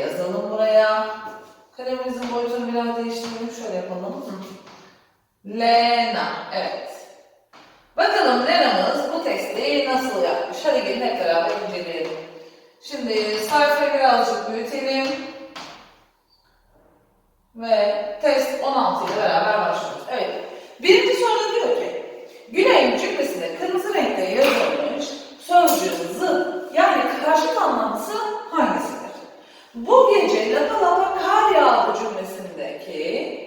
yazalım buraya. Kalemimizin boyutunu biraz değiştirelim. Şöyle yapalım. Lena. Evet. Bakalım Lena'mız bu testi nasıl yapmış? Hadi gelin hep beraber inceleyelim. Şimdi sayfayı birazcık büyütelim. Ve test 16 ile beraber başlıyoruz. Evet. Birinci soruda diyor ki Güney'in cümlesinde kırmızı renkte yazılmış sözcüğün zıt yani karşıt anlamlısı hangisidir? Bu gece lapa lapa kar yağdı cümlesindeki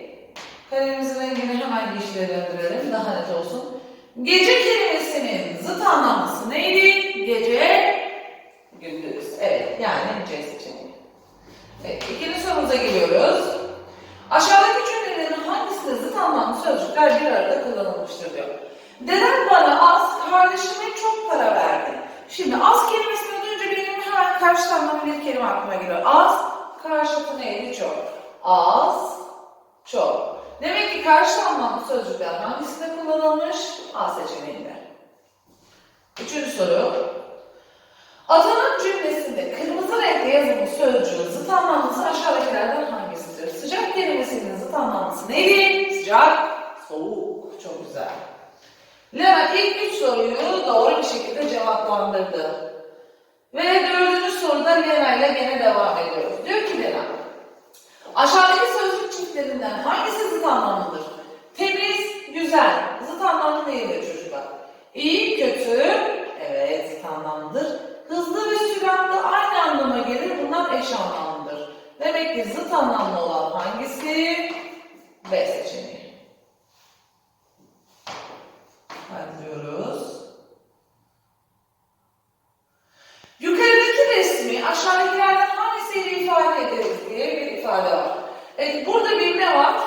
kalemimizin rengini hemen yeşile döndürelim daha net olsun. Gece kelimesinin zıt anlamlısı neydi? Gece gündüz. Evet yani C seçeneği. Evet, ikinci sorumuza geliyoruz. Aşağıdaki cümlelerin hangisinde zıt anlamlı sözcükler bir arada kullanılmıştır diyor. Dedem bana az, kardeşime çok para verdi. Şimdi az kelimesini duyunca benim hemen karşı anlamlı bir kelime aklıma geliyor. Az, karşıtı neydi? Çok. Az, çok. Demek ki karşı anlamlı sözcükler hangisinde kullanılmış? A seçeneğinde. Üçüncü soru. Atanın cümlesinde kırmızı renkle yazılmış sözcüğün zıt anlamlısı aşağıdakilerden hangisidir? Sıcak kelimesinin zıt anlamlısı neydi? Sıcak, soğuk. Çok güzel. Lena ilk üç soruyu doğru bir şekilde cevaplandırdı. Ve dördüncü soruda Lena ile gene devam ediyoruz. Diyor ki Lena, aşağıdaki sözcük çiftlerinden hangisi zıt anlamlıdır? Temiz, güzel. Zıt anlamlı neydi çocuklar? İyi, kötü, evet zıt anlamlıdır. Hızlı ve süratli aynı anlama gelir. Bunlar eş anlamlıdır. Demek ki zıt anlamlı olan hangisi? B seçeneği. Kaydırıyoruz. Yukarıdaki resmi aşağıdakilerden hangisiyle ifade ederiz diye bir ifade var. Evet, burada bir ne var?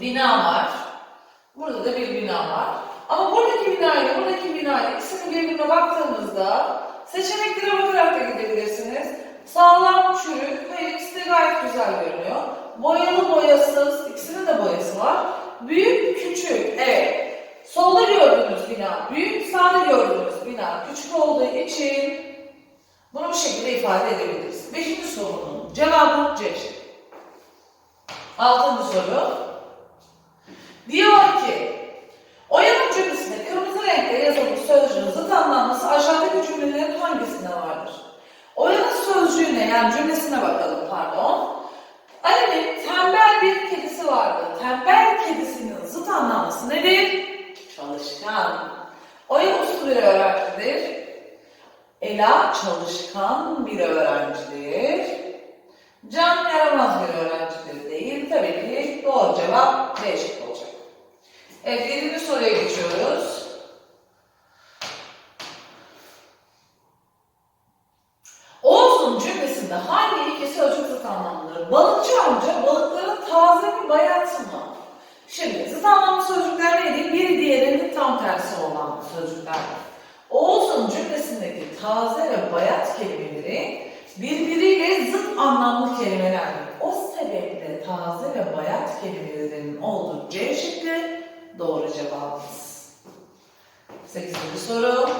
Bina var. Burada da bir bina var. Ama buradaki bina ile buradaki bina ile ikisinin birbirine baktığımızda seçeneklere bakarak da gidebilirsiniz. Sağlam, çürük, hayır ikisi de gayet güzel görünüyor. Boyalı, boyasız, ikisinin de boyası var. Büyük, küçük, evet. Solda gördüğünüz bina büyük, sağda gördüğünüz bina küçük olduğu için bunu bu şekilde ifade edebiliriz. Beşinci sorunun cevabı C. Altıncı soru. Diyor ki, Oyanın cümlesinde kırmızı renkle yazılmış sözcüğün zıt anlamlısı aşağıdaki cümlelerin hangisinde vardır? Oyanın sözcüğüne yani cümlesine bakalım pardon. Ali'nin tembel bir kedisi vardı. Tembel kedisinin zıt anlamlısı nedir? Çalışkan. Oya uslu bir öğrencidir. Ela çalışkan bir öğrencidir. Can yaramaz bir öğrencidir değil. Tabii ki doğru cevap B şıkkı olacak. Evet, yedinci soruya geçiyoruz. Oğuz'un cümlesinde hangi iki sözcük zıt anlamlıdır? Balıkçı amca balıkların taze mi bayat mı? Şimdi zıt anlamlı sözcükler neydi? Biri diğerinin tam tersi olan sözcükler. Oğuz'un cümlesindeki taze ve bayat kelimeleri birbiriyle zıt anlamlı kelimelerdir. O sebeple taze ve bayat kelimelerinin olduğu C şıkkı doğru cevabımız. Sekizinci soru.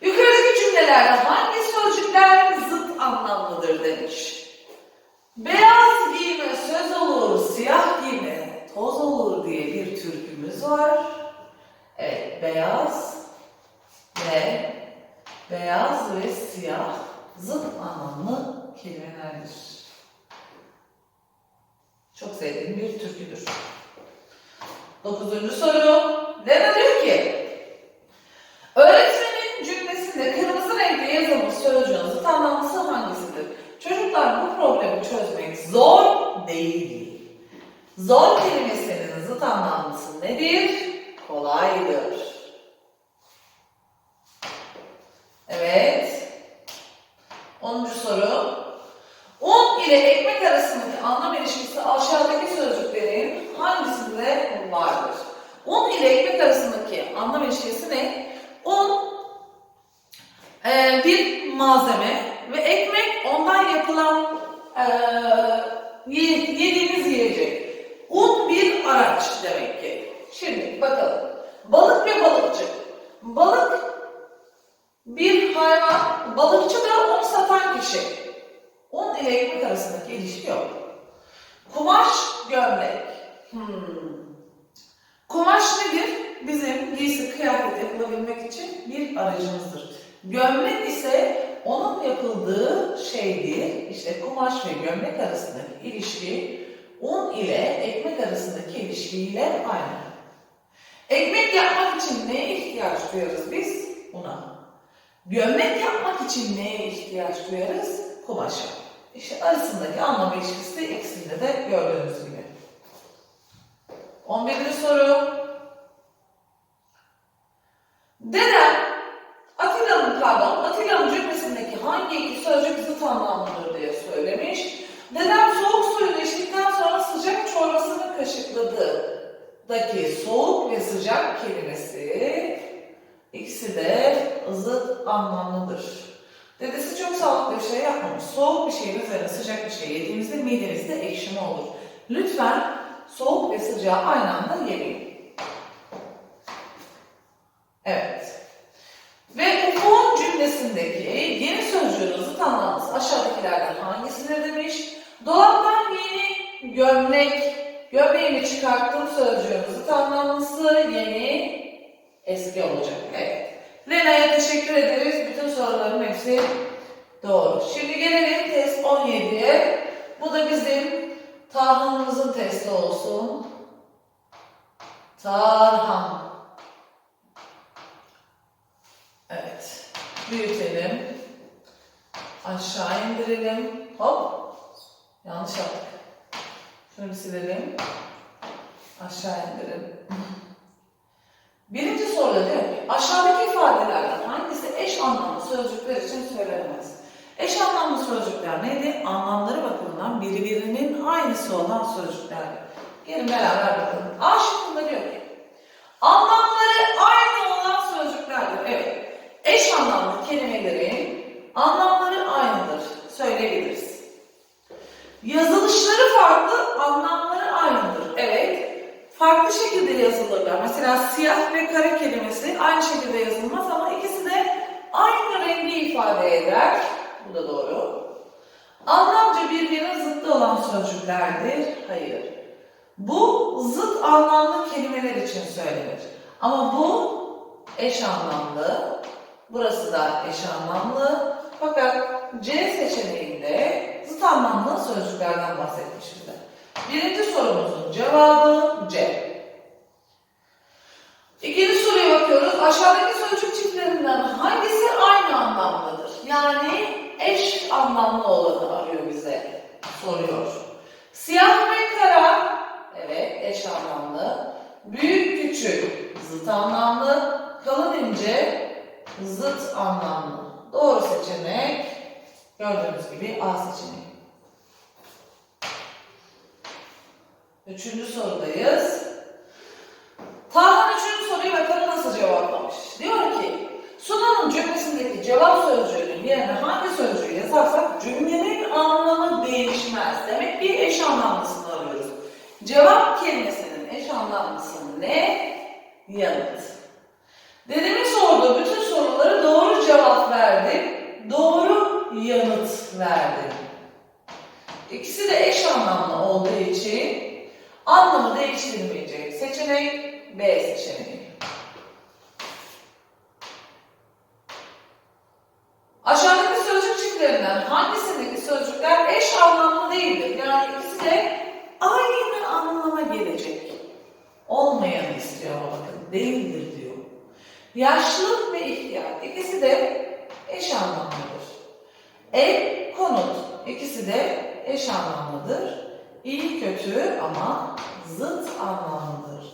Yukarıdaki cümlelerde hangi sözcükler zıt anlamlıdır demiş. Beyaz giyme söz olur, siyah giyme toz olur diye bir türkümüz var. Evet, beyaz ve beyaz ve siyah zıt anlamlı kelimelerdir. Çok sevdiğim bir türküdür. Dokuzuncu soru. Lena diyor ki, öğretmenin cümlesinde kırmızı renkle yazılmış sözcüğün zıt anlamlısı hangisidir? Çocuklar bu problemi çözmek zor değil. Zor kelimesinin zıt anlamlısı nedir? Kolaydır. Evet. Onuncu soru. Un ile ekmek arasındaki anlam ilişkisi aşağıdaki sözcüklerin hangisinde vardır? Un ile ekmek arasındaki anlam ilişkisi ne? Un Ee, bir malzeme ve ekmek ondan yapılan ye- yediğimiz yiyecek. Bir araç demek ki. Şimdi bakalım. Balık ve balıkçı. Balık bir hayvan, balıkçı da onu satan kişi. Un ile ekmek arasındaki ilişki yok. Kumaş, gömlek. Hmm. Kumaş nedir? Bizim giysi, kıyafet yapılabilmek için bir aracımızdır. Gömlek ise onun yapıldığı şeydir. İşte kumaş ve gömlek arasındaki ilişki un ile ekmek arasındaki ilişkiyle aynı. Ekmek yapmak için neye ihtiyaç duyarız biz? Una. Gömlek yapmak için neye ihtiyaç duyarız? Kumaşa. İşte arasındaki anlam ilişkisi de ikisinde de gördüğünüz gibi. 11. soru. Dedem Atilla'nın pardon Atilla'nın cümlesindeki hangi iki sözcük zıt anlamlıdır diye söylemiş. Dedem soğuk suyunu içtikten sonra sıcak çorbasını kaşıkladı. Daki soğuk ve sıcak kelimesi ikisi de zıt anlamlıdır. Dedesi çok sağlıklı bir şey yapmamış. Soğuk bir şeyin üzerine sıcak bir şey yediğimizde midenizde ekşime olur. Lütfen soğuk ve sıcağı aynı anda yemeyin. Evet. Ve ufukun cümlesindeki yeni sözcüğün zıt anlamlısı aşağıdakilerden hangisidir demiş. Dolaptan yeni gömlek, gömleğini çıkarttım sözcüğün zıt anlamlısı yeni eski olacak. Evet. Lena'ya teşekkür ederiz. Bütün soruların hepsi doğru. Şimdi gelelim test 17'ye. Bu da bizim Tarhan'ımızın testi olsun. Tarhan. Evet. Büyütelim. Aşağı indirelim. Hop. Yanlış yaptık. Şunu silelim. Aşağı indirelim. Birinci soruda diyor ki aşağıdaki ifadelerden hangisi eş anlamlı sözcükler için söylenemez? Eş anlamlı sözcükler neydi? Anlamları bakımından birbirinin aynısı olan sözcüklerdir. Gelin beraber bakalım. A şıkkında diyor ki anlamları aynı olan sözcüklerdir. Evet. Eş anlamlı kelimelerin anlamları aynıdır. Söyleyebiliriz. Yazılışları farklı, anlamları aynıdır. Evet. Farklı şekilde yazılırlar. Mesela siyah ve kare kelimesi aynı şekilde yazılmaz ama ikisi de aynı rengi ifade eder. Bu da doğru. Anlamca birbirine zıttı olan sözcüklerdir. Hayır. Bu zıt anlamlı kelimeler için söylenir. Ama bu eş anlamlı. Burası da eş anlamlı. Fakat C seçeneğinde zıt anlamlı sözcüklerden bahsetmişizdir. Birinci sorumuzun cevabı C. İkinci soruya bakıyoruz. Aşağıdaki sözcük çiftlerinden hangisi aynı anlamlıdır? Yani eş anlamlı olanı arıyor bize. Soruyor. Siyah ve kara, evet eş anlamlı. Büyük küçük, zıt anlamlı. Kalın ince, zıt anlamlı. Doğru seçenek, gördüğünüz gibi A seçeneği. Üçüncü sorudayız. Tahmin üçüncü soruyu bakalım nasıl cevaplamış. Diyor ki, Sunan'ın cümlesindeki cevap sözcüğünün yerine hangi sözcüğü yazarsak cümlenin anlamı değişmez. Demek ki eş anlamlısını arıyoruz. Cevap kelimesinin eş anlamlısı ne? Yanıt. Dedemin sorduğu bütün soruları doğru cevap verdim. Doğru yanıt verdim. İkisi de eş anlamlı olduğu için anlamı değiştirmeyecek seçenek B seçeneği. Aşağıdaki sözcük çiftlerinden hangisindeki sözcükler eş anlamlı değildir? Yani ikisi de aynı anlama gelecek. Olmayanı istiyor bakın değildir diyor. Yaşlı ve ihtiyar ikisi de eş anlamlıdır. Ev, konut ikisi de eş anlamlıdır. İyi kötü ama zıt anlamlıdır.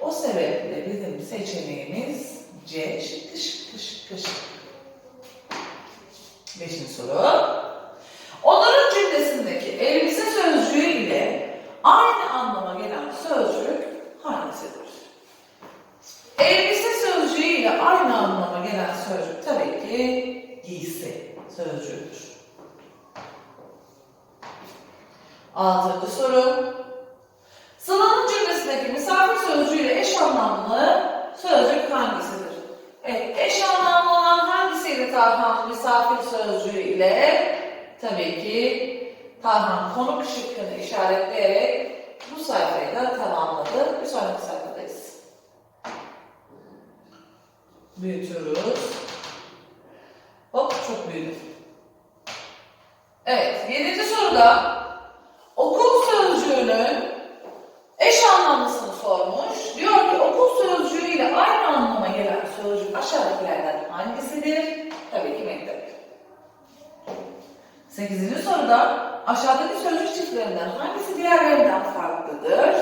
O sebeple bizim seçeneğimiz C şıkkı şıkkı şıkkı şıkkı. Beşinci soru. Onların cümlesindeki elbise sözcüğü ile aynı anlama gelen sözcük hangisidir? Elbise sözcüğü ile aynı anlama gelen sözcük tabii ki sözcüğüdür. Altıncı soru. Sıla'nın cümlesindeki misafir sözcüğüyle eş anlamlı sözcük hangisidir? Evet, eş anlamlı olan hangisiydi Tarhan misafir sözcüğü ile? Tabii ki Tarhan konuk şıkkını işaretleyerek bu sayfayı da tamamladı. Bir sonraki sayfadayız. Büyütüyoruz. Hop çok büyüdü. Evet, yedinci soruda okul sözcüğünün eş anlamlısını sormuş. Diyor ki okul sözcüğüyle aynı anlama gelen sözcük aşağıdakilerden hangisidir? Tabii ki mektep. Sekizinci soruda aşağıdaki sözcük çiftlerinden hangisi diğerlerinden farklıdır?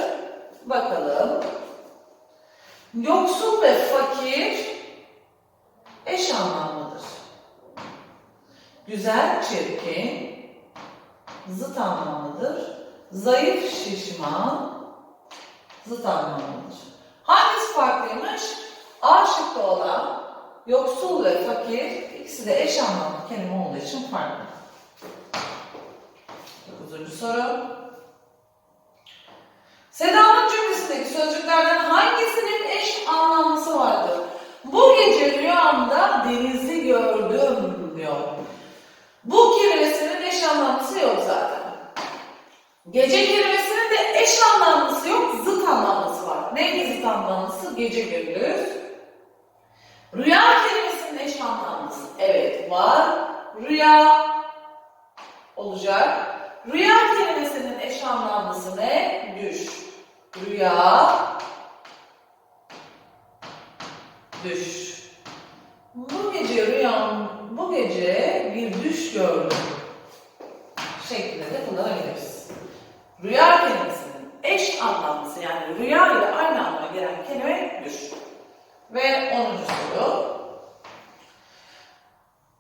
Bakalım. Yoksul ve fakir eş anlamlıdır. Güzel, çirkin, zıt anlamlıdır. Zayıf, şişman, zıt anlamlıdır. Hangisi farklıymış? A şıkkı olan yoksul ve fakir ikisi de eş anlamlı kelime olduğu için farklı. Dokuzuncu soru. Seda'nın cümlesindeki sözcüklerden hangisinin eş anlamlısı vardır? Bu gece rüyamda denizi gördüm diyor. Bu kelimesinin eş anlamlısı yok zaten. Gece kelimesinin de eş anlamlısı yok, zıt anlamlısı var. Neydi zıt anlamlısı? Gece gündüz. Rüya kelimesinin eş anlamlısı. Evet var. Rüya olacak. Rüya kelimesinin eş anlamlısı ne? Düş. Rüya, düş. Bu gece rüyam, bu gece bir düş gördüm. Şeklinde de kullanabiliriz. Rüya kelimesinin eş anlamlısı yani rüya ile aynı anlama gelen kelime düş. Ve 10. soru.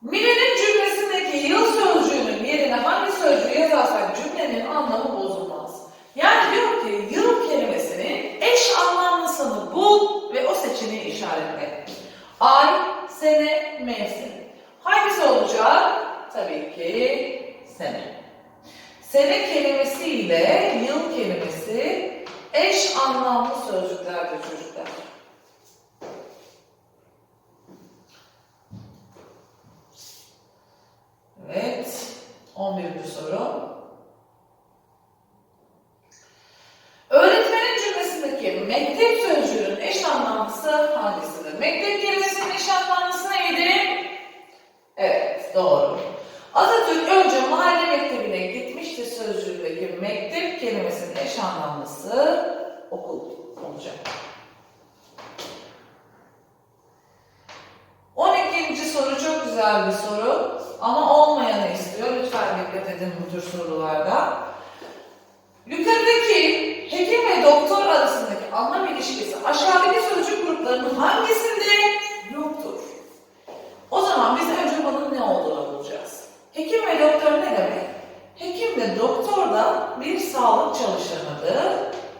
Mine'nin cümlesindeki yıl sözcüğünün yerine hangi sözcüğü yazarsak cümlenin anlamı bozulmaz. Yani diyor ki yıl kelimesinin eş anlamlısını bul ve o seçeneği işaretle. Ay, sene, mevsim. Hangisi olacak? Tabii ki sene. Sene kelimesi ile yıl kelimesi eş anlamlı sözcüklerdir çocuklar. Evet. 11. soru. Öğretmenin cümlesindeki mektep sözcüğünün eş anlamlısı hangisidir? Mektep kelimesinin eş anlamlısı neydi? Evet, doğru. Atatürk önce mahalle mektebine gitmişti sözcüğündeki mektep kelimesinin eş anlamlısı okul olacak. 12. soru çok güzel bir soru ama olmayanı istiyor. Lütfen dikkat edin bu tür sorularda. Yukarıdaki hekim ve doktor arasındaki anlam ilişkisi aşağıdaki sözcük gruplarının hangisinde yoktur? O zaman biz önce bunun ne olduğunu bulacağız. Hekim ve doktor ne demek? Hekim de doktor da bir sağlık çalışanıdır.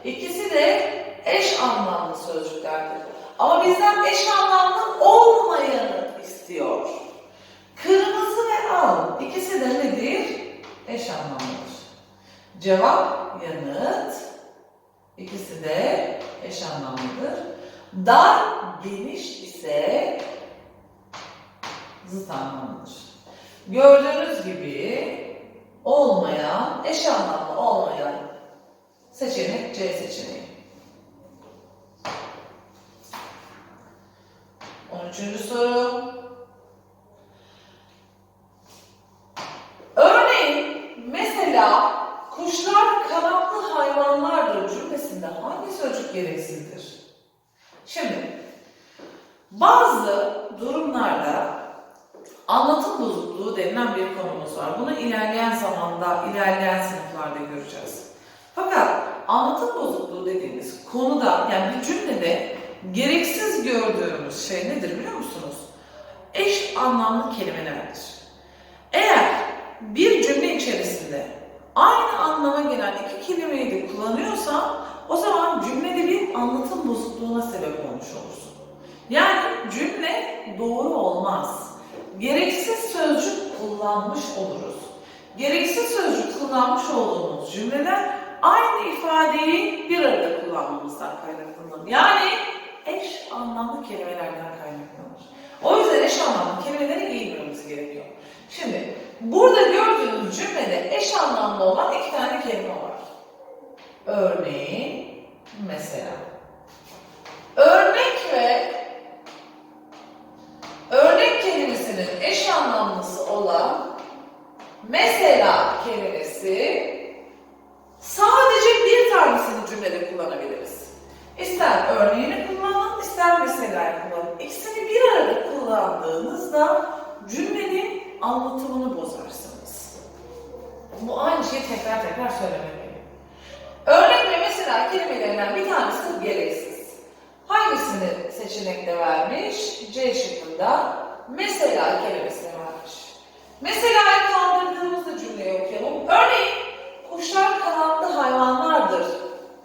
İkisi de eş anlamlı sözcüklerdir. Ama bizden eş anlamlı olmayanı istiyor. Kırmızı ve al ikisi de nedir? Eş anlamlıdır. Cevap yanıt. İkisi de eş anlamlıdır. Dar, geniş ise zıt anlamlıdır. Gördüğünüz gibi olmayan, eş anlamlı olmayan seçenek C seçeneği. 13. soru. Örneğin mesela kuşlar kanatlı hayvanlardır cümlesinde hangi sözcük gereksizdir? Şimdi bazı durumlarda anlatım bozukluğu denilen bir konumuz var. Bunu ilerleyen zamanda, ilerleyen sınıflarda göreceğiz. Fakat anlatım bozukluğu dediğimiz konuda yani bir cümlede gereksiz gördüğümüz şey nedir biliyor musunuz? Eş anlamlı kelimelerdir. Eğer bir cümle içerisinde aynı anlama gelen iki kelimeyi de kullanıyorsan o zaman cümlede bir anlatım bozukluğuna sebep olmuş olursun. Yani cümle doğru olmaz. gereksiz sözcük kullanmış oluruz. Gereksiz sözcük kullanmış olduğumuz cümleden aynı ifadeyi bir arada kullanmamızdan kaynaklanır. Yani eş anlamlı kelimelerden kaynaklanır. O yüzden eş anlamlı kelimeleri iyi bilmemiz gerekiyor. Şimdi burada gördüğünüz cümlede eş anlamlı olan iki tane kelime var. Örneğin, mesela. Örnek ve örnek kelimesinin eş anlamlısı olan mesela kelimesi sadece bir tanesini cümlede kullanabiliriz. İster örneğini kullanın, ister mesela'yı kullanın. İkisini bir arada kullandığınızda cümlenin anlatımını bozarsınız. Bu aynı şeyi tekrar tekrar söylemek gerekiyor. Örnek ve mesela kelimelerinden bir tanesi gereksiz. Hangisini seçenekte vermiş? C şıkkında mesela kelimesini vermiş. Mesela'yı kaldırdığımızda cümleyi okuyalım. Örneğin kuşlar kanatlı hayvanlardır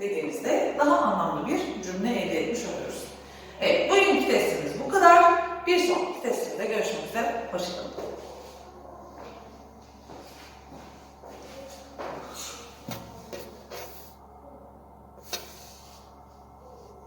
dediğimizde daha anlamlı bir cümle elde etmiş oluyoruz. Evet, bugünkü testimiz bu kadar. Bir sonraki testimizde görüşmek üzere. Hoşçakalın.